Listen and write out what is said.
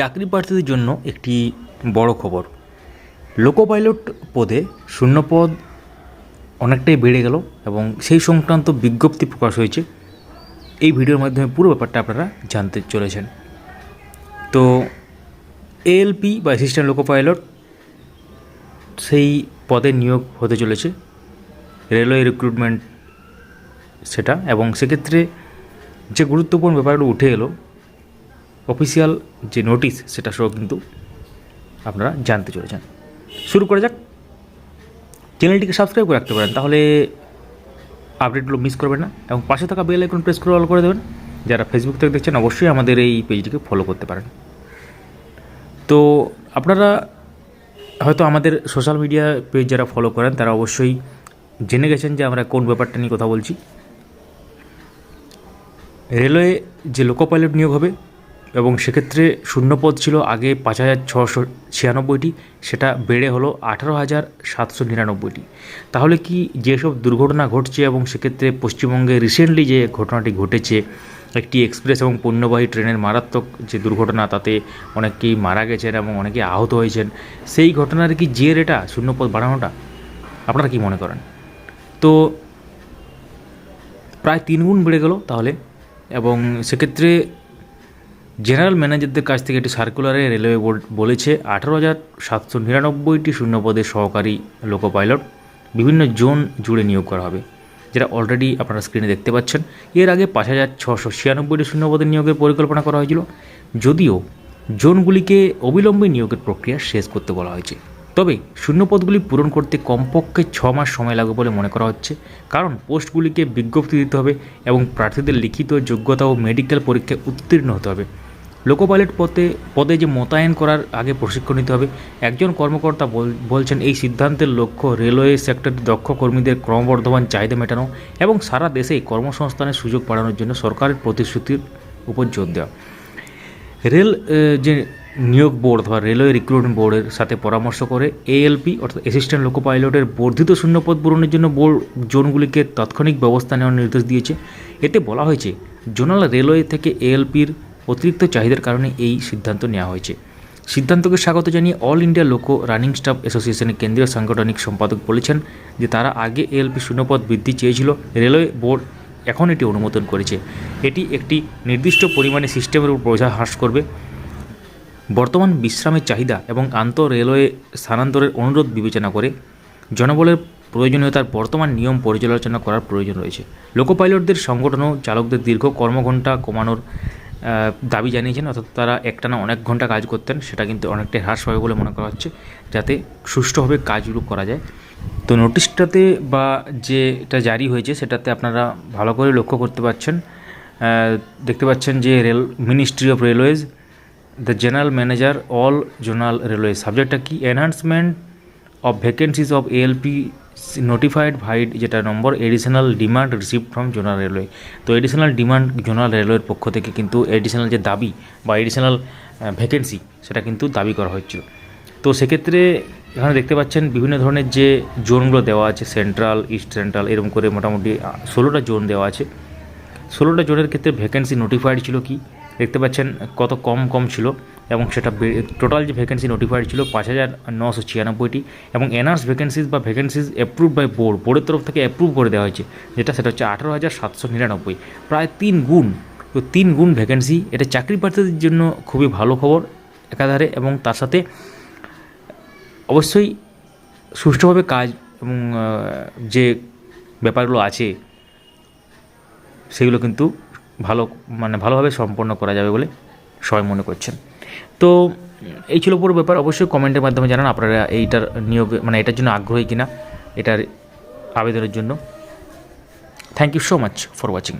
চাকরি প্রার্থীদের জন্য একটি বড় খবর। লোকো পাইলট পদে শূন্যপদ অনেকটাই বেড়ে গেল এবং সেই সংক্রান্ত বিজ্ঞপ্তি প্রকাশ হয়েছে। এই ভিডিওর মাধ্যমে পুরো ব্যাপারটা আপনারা জানতে চলেছেন। তো এএলপি বা অ্যাসিস্ট্যান্ট লোকো পাইলট সেই পদে নিয়োগ হতে চলেছে। রেলওয়ে রিক্রুটমেন্ট সেটা এবং সেক্ষেত্রে যে গুরুত্বপূর্ণ ব্যাপারগুলো উঠে এলো অফিসিয়াল যে নোটিশ সেটা সহ কিন্তু আপনারা জানতে চলেছেন। শুরু করা যাক। চ্যানেলটিকে সাবস্ক্রাইব করে রাখতে পারেন, তাহলে আপডেটগুলো মিস করবেন না। এবং পাশে থাকা বেল আইকন প্রেস করে অল করে দেবেন। যারা ফেসবুক থেকে দেখছেন, অবশ্যই আমাদের এই পেজটিকে ফলো করতে পারেন। তো আপনারা হয়তো আমাদের সোশ্যাল মিডিয়া পেজ যারা ফলো করেন, তারা অবশ্যই জেনে গেছেন যে আমরা কোন ব্যাপারটা নিয়ে কথা বলছি। রেলওয়ে যে লোকো পাইলট নিয়োগ হবে এবং সেক্ষেত্রে শূন্যপদ ছিল আগে পাঁচ হাজার ছশো ছিয়ানব্বইটি, সেটা বেড়ে হলো আঠারো হাজার সাতশো নিরানব্বইটি। তাহলে কি যেসব দুর্ঘটনা ঘটছে এবং সেক্ষেত্রে পশ্চিমবঙ্গে রিসেন্টলি যে ঘটনাটি ঘটেছে, একটি এক্সপ্রেস এবং পণ্যবাহী ট্রেনের মারাত্মক যে দুর্ঘটনা, তাতে অনেকেই মারা গেছেন এবং অনেকে আহত হয়েছেন, সেই ঘটনার কি জের এটা, শূন্যপদ বাড়ানোটা? আপনারা কি মনে করেন? তো প্রায় তিন গুণ বেড়ে গেল তাহলে, এবং সেক্ষেত্রে জেনারেল ম্যানেজারদের কাছ থেকে একটি সার্কুলারে রেলওয়ে বোর্ড বলেছে, আঠারো হাজার সাতশো নিরানব্বইটি শূন্যপদে সহকারী লোকো পাইলট বিভিন্ন জোন জুড়ে নিয়োগ করা হবে, যেটা অলরেডি আপনারা স্ক্রিনে দেখতে পাচ্ছেন। এর আগে পাঁচ হাজার ছশো ছিয়ানব্বইটি শূন্যপদে নিয়োগের পরিকল্পনা করা হয়েছিল, যদিও জোনগুলিকে অবিলম্বে নিয়োগের প্রক্রিয়া শেষ করতে বলা হয়েছে। তবে শূন্যপদগুলি পূরণ করতে কমপক্ষে ছ মাস সময় লাগবে বলে মনে করা হচ্ছে, কারণ পোস্টগুলিকে বিজ্ঞপ্তি দিতে হবে এবং প্রার্থীদের লিখিত যোগ্যতা ও মেডিকেল পরীক্ষায় উত্তীর্ণ হতে হবে। লোকো পাইলট পদে পদে যে মোতায়েন করার আগে প্রশিক্ষণ নিতে হবে। একজন কর্মকর্তা বলছেন, এই সিদ্ধান্তের লক্ষ্য রেলওয়ে সেক্টরের দক্ষ কর্মীদের ক্রমবর্ধমান চাহিদা মেটানো এবং সারা দেশে কর্মসংস্থানের সুযোগ বাড়ানোর জন্য সরকারের প্রতিশ্রুতির উপর জোর দেওয়া। রেল যে নিয়োগ বোর্ড বা রেলওয়ে রিক্রুটমেন্ট বোর্ডের সাথে পরামর্শ করে, এএলপি, অর্থাৎ অ্যাসিস্ট্যান্ট লোকো পাইলটের বর্ধিত শূন্যপদ পূরণের জন্য বোর্ড জোনগুলিকে তাৎক্ষণিক ব্যবস্থা নেওয়ার নির্দেশ দিয়েছে। এতে বলা হয়েছে, জোনাল রেলওয়ে থেকে এএলপির অতিরিক্ত চাহিদার কারণে এই সিদ্ধান্ত নেওয়া হয়েছে। সিদ্ধান্তকে স্বাগত জানিয়ে all India loco running staff অ্যাসোসিয়েশনের কেন্দ্রীয় সাংগঠনিক সম্পাদক বলেছেন যে তারা আগে এলপি শূন্যপদ বৃদ্ধি চেয়েছিল, রেলওয়ে বোর্ড এখন এটি অনুমোদন করেছে। এটি একটি নির্দিষ্ট পরিমাণে সিস্টেমের উপর বোঝা হ্রাস করবে। বর্তমান বিশ্রামের চাহিদা এবং আন্তঃ রেলওয়ে স্থানান্তরের অনুরোধ বিবেচনা করে জনবলের প্রয়োজনীয়তার বর্তমান নিয়ম পর্যালোচনা করার প্রয়োজন রয়েছে। লোকো পাইলটদের সংগঠন ও চালকদের দীর্ঘ কর্মঘণ্টা কমানোর দাবি জানিয়েছেন, অর্থাৎ তারা একটানা অনেক ঘণ্টা কাজ করতেন, সেটা কিন্তু অনেকটাই হ্রাস পাবে বলে মনে করা হচ্ছে, যাতে সুষ্ঠুভাবে কাজগুলো করা যায়। তো নোটিশটাতে বা যেটা জারি হয়েছে, সেটাতে আপনারা ভালো করে লক্ষ্য করতে পারছেন। দেখতে পাচ্ছেন যে rail ministry of railways the general manager all zonal railway সাবজেক্টটা কি? Enhancement of vacancies of ALP notified vide যেটা number additional demand receive from zonal railway তো এডিশনাল ডিমান্ড জোনাল রেলওয়ের পক্ষ থেকে কিন্তু এডিশনাল যে দাবি বা এডিশনাল ভ্যাকেন্সি সেটা কিন্তু দাবি করা হচ্ছিল। তো সেক্ষেত্রে এখানে দেখতে পাচ্ছেন বিভিন্ন ধরনের যে জোনগুলো দেওয়া আছে সেন্ট্রাল ইস্ট সেন্ট্রাল এরকম করে মোটামুটি ষোলোটা জোন দেওয়া আছে। ষোলোটা জোনের ক্ষেত্রে ভ্যাকেন্সি নোটিফাইড ছিল কি? দেখতে পাচ্ছেন কত কম কম ছিল এবং সেটা টোটাল যে ভ্যাকেন্সি নোটিফাইড ছিল পাঁচ হাজার নশো ছিয়ানব্বইটি এবং এনআরস ভ্যাকেন্সিজ বা ভ্যাকেন্সিজ অ্যাপ্রুভ বাই বোর্ড বোর্ডের তরফ থেকে অ্যাপ্রুভ করে দেওয়া হয়েছে, যেটা সেটা হচ্ছে আঠারো হাজার সাতশো নিরানব্বই। প্রায় তিন গুণ, তো তিন গুণ ভ্যাকেন্সি এটা চাকরি প্রার্থীদের জন্য খুবই ভালো খবর একাধারে এবং তার সাথে অবশ্যই সুষ্ঠুভাবে কাজ এবং যে ব্যাপারগুলো আছে, সেগুলো কিন্তু ভালো মানে ভালোভাবে সম্পন্ন করা যাবে বলে সবাই মনে করছেন। তো এই ছিল পুরো ব্যাপার। অবশ্যই কমেন্টের মাধ্যমে জানান আপনারা এইটার নিয়োগ মানে এটার জন্য আগ্রহী কিনা, এটার আবেদনের জন্য। Thank you so much for watching